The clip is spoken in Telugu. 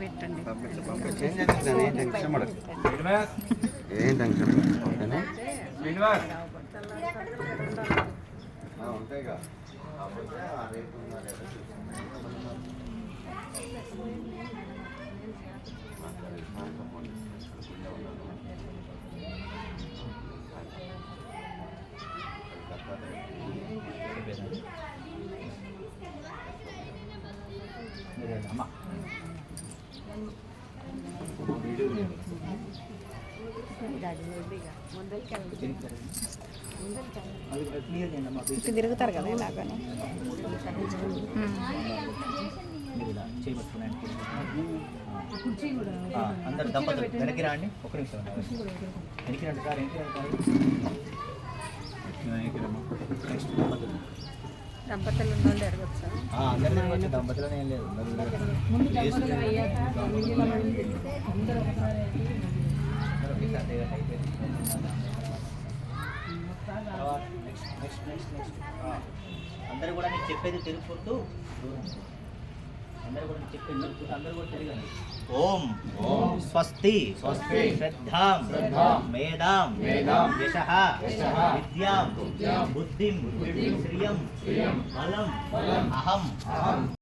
పెట్టండి ఏం టెన్షన్. ఓకేనా ఆ, ఉంటాయిగా. ఇటు తిరుగుతారు కదా ఇలాగని. అందరు దంపతులు వెనక్కి రండి. ఒక నిమిషం వెనక్కి రండి. సార్ వెనక్కి రండి. నెక్స్ట్ దంపతులు దంపతులు ఎరగొచ్చా దంపతులు ఏం లేదు. అందరూ కూడా నేను చెప్పేది తెలుసుకుంటూ దూరం. ఓం. స్వస్తి. స్వస్తి. శ్రద్ధాం. శ్రద్ధాం. మేధాం. మేధాం. యశః యశః విద్యాం. బుద్ధిం. శ్రియం. శ్రియం. బలం. బలం. అహం. అహం.